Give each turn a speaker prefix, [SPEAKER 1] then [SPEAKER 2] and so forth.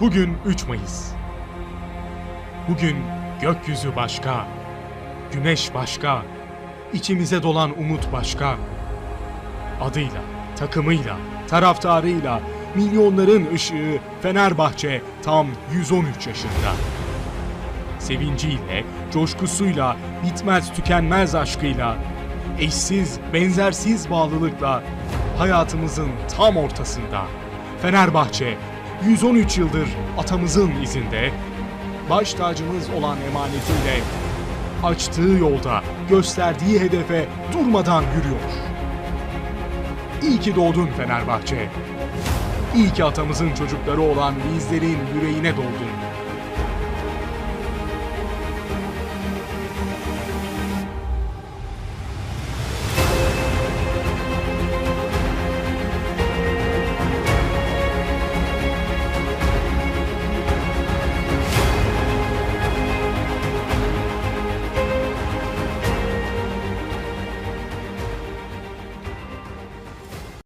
[SPEAKER 1] Bugün 3 Mayıs. Bugün gökyüzü başka, güneş başka, içimize dolan umut başka. Adıyla, takımıyla, taraftarıyla, milyonların ışığı Fenerbahçe tam 113 yaşında. Sevinciyle, coşkusuyla, bitmez tükenmez aşkıyla, eşsiz, benzersiz bağlılıkla hayatımızın tam ortasında. Fenerbahçe 113 yıldır atamızın izinde, baş tacımız olan emanetiyle açtığı yolda gösterdiği hedefe durmadan yürüyor. İyi ki doğdun Fenerbahçe. İyi ki atamızın çocukları olan bizlerin yüreğine doldun.